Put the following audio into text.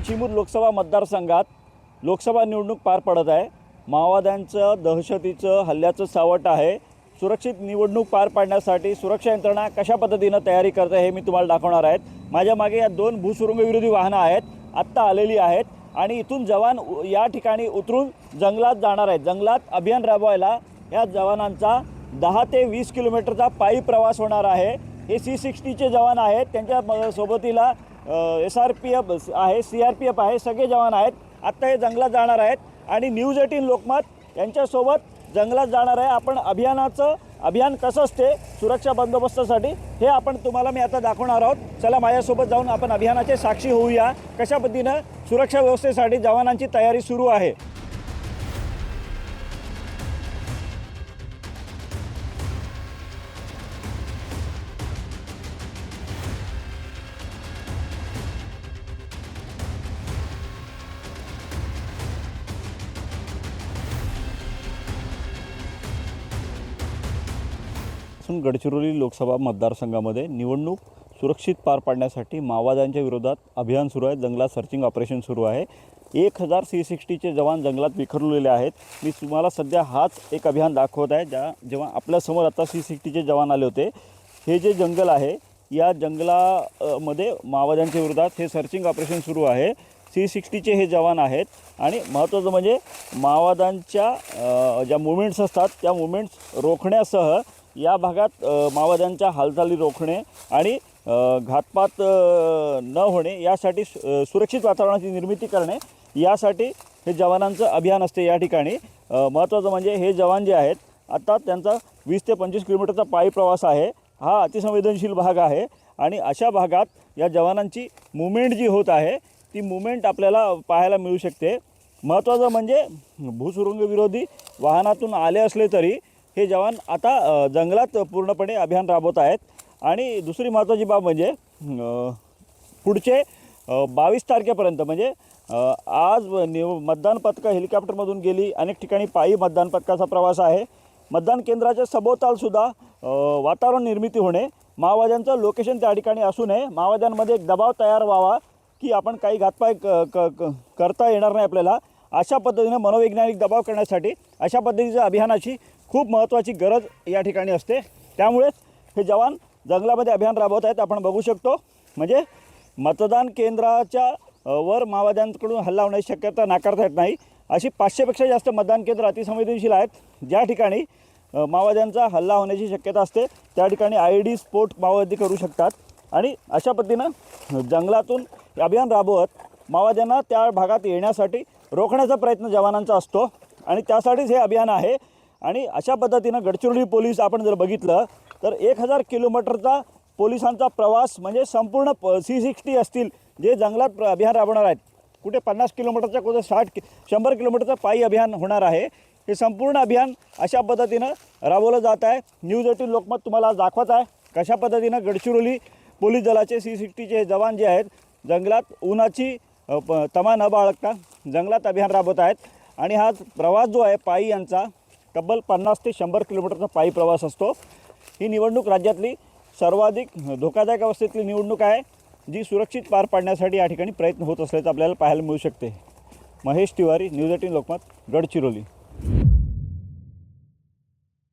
चिमूर लोकसभा मतदारसंघात लोकसभा निवडणूक पार पडत आहे. माओवाद्यांचं दहशतीचं हल्ल्याचं सावट आहे. सुरक्षित निवडणूक पार पाडण्यासाठी सुरक्षा यंत्रणा कशा पद्धतीनं तयारी करते हे मी तुम्हाला दाखवणार आहेत. माझ्या मागे या दोन भूसुरुंगविरोधी वाहनं आहेत. आत्ता आलेली आहेत आणि इथून जवान उ- या ठिकाणी उतरून जंगलात जाणार आहेत. जंगलात अभियान राबवायला या जवानांचा दहा ते वीस किलोमीटरचा पायी प्रवास होणार आहे. हे सी सिक्स्टीचे जवान आहेत. त्यांच्या म- सोबतीला एस आर पी एफ आहे सी आर पी एफ आहे सगळे जवान आहेत. आत्ता हे जंगलात जाणार आहेत. आणि न्यूज एटीन लोकमत यांच्यासोबत जंगलात जाणार आहे. आपण अभियानाचं अभियान कसं असते सुरक्षा बंदोबस्तासाठी हे आपण तुम्हाला मी आता दाखवणार आहोत. चला माझ्यासोबत जाऊन आपण अभियानाचे साक्षी होऊया. कशा पद्धतीनं सुरक्षा व्यवस्थेसाठी जवानांची तयारी सुरू आहे? असून गडचिरोली लोकसभा मतदारसंघामध्ये निवडणूक सुरक्षित पार पाडण्यासाठी माओवाद्यांच्या विरोधात अभियान सुरू आहे. जंगलात सर्चिंग ऑपरेशन सुरू आहे. एक हजार सी सिक्स्टीचे जवान जंगलात विखरलेले आहेत. मी तुम्हाला सध्या हाच एक अभियान दाखवत आहे ज्या जेव्हा आपल्यासमोर आता सी सिक्स्टीचे जवान आले होते. हे जे जंगल आहे या जंगलामध्ये माओवाद्यांच्या विरोधात हे सर्चिंग ऑपरेशन सुरू आहे. सी सिक्स्टीचे हे जवान आहेत आणि महत्त्वाचं म्हणजे माओवाद्यांच्या ज्या मुवमेंट्स असतात त्या मुवमेंट्स रोखण्यासह या भागात माओवाद्यांच्या हालचाली रोखणे आणि घातपात न होणे यासाठी सुरक्षित वातावरणाची निर्मिती करणे यासाठी हे जवानांचं अभियान असते या ठिकाणी. महत्त्वाचं म्हणजे हे जवान जे आहेत आता त्यांचा वीस ते पंचवीस किलोमीटरचा पायी प्रवास आहे. हा अतिसंवेदनशील भाग आहे आणि अशा भागात या जवानांची मुवमेंट जी होत आहे ती मुवमेंट आपल्याला पाहायला मिळू शकते. महत्त्वाचं म्हणजे भूसुरुंगविरोधी वाहनातून आले असले तरी हे जवान आता जंगलात पूर्णपणे अभियान राबवत आहेत. आणि दुसरी महत्त्वाची बाब म्हणजे पुढचे बावीस तारखेपर्यंत म्हणजे आज निव मतदान पथकं हेलिकॉप्टरमधून गेली. अनेक ठिकाणी पायी मतदान पथकाचा प्रवास आहे. मतदान केंद्राच्या सभोवतालसुद्धा वातावरण निर्मिती होणे माओवाद्यांचं लोकेशन त्या ठिकाणी असू नये. माओवाद्यांमध्ये एक दबाव तयार व्हावा की आपण काही घातपाय क क क- करता येणार नाही आपल्याला. अशा पद्धतीनं मनोवैज्ञानिक दबाव करण्यासाठी अशा पद्धतीच्या अभियानाची खूप महत्त्वाची गरज या ठिकाणी असते. त्यामुळेच हे जवान जंगलामध्ये अभियान राबवत आहेत. आपण बघू शकतो. म्हणजे मतदान केंद्राच्या वर माओवाद्यांकडून हल्ला होण्याची शक्यता नाकारता येत नाही. अशी पाचशेपेक्षा जास्त मतदान केंद्र अतिसंवेदनशील आहेत. ज्या ठिकाणी माओवाद्यांचा हल्ला होण्याची शक्यता असते त्या ठिकाणी आय डी स्फोट माओवादी करू शकतात. आणि अशा पद्धतीनं जंगलातून अभियान राबवत माओवाद्यांना त्या भागात येण्यासाठी रोखण्याचा प्रयत्न जवानांचा असतो. आणि त्यासाठीच हे अभियान आहे. आणि अशा पद्धतीनं गडचिरोली पोलीस आपण जर बघितलं तर एक हजार किलोमीटरचा पोलिसांचा प्रवास म्हणजे संपूर्ण सी सिक्स्टी असतील जे जंगलात प्र- अभियान राबवणार आहेत. कुठे पन्नास किलोमीटरच्या कुठे साठ कि शंभर किलोमीटरचं पायी अभियान होणार आहे. हे संपूर्ण अभियान अशा पद्धतीनं राबवलं जात आहे. न्यूज एटीन लोकमत तुम्हाला दाखवत आहे कशा पद्धतीनं गडचिरोली पोलीस दलाचे सी सिक्स्टीचे जवान जे आहेत जंगलात उन्हाची प- तमा न बाळगता जंगलात अभियान राबवत आहेत. आणि हा प्रवास जो आहे पायी यांचा तब्बल पन्नास ते शंभर किलोमीटरचा पायी प्रवास असतो. ही निवडणूक राज्यातली सर्वाधिक धोकादायक अवस्थेतली निवडणूक आहे जी सुरक्षित पार पाडण्यासाठी या ठिकाणी प्रयत्न होत असल्याचं आपल्याला पाहायला मिळू शकते. Mahesh Tiwari news eighteen Lokmat Gadchiroli.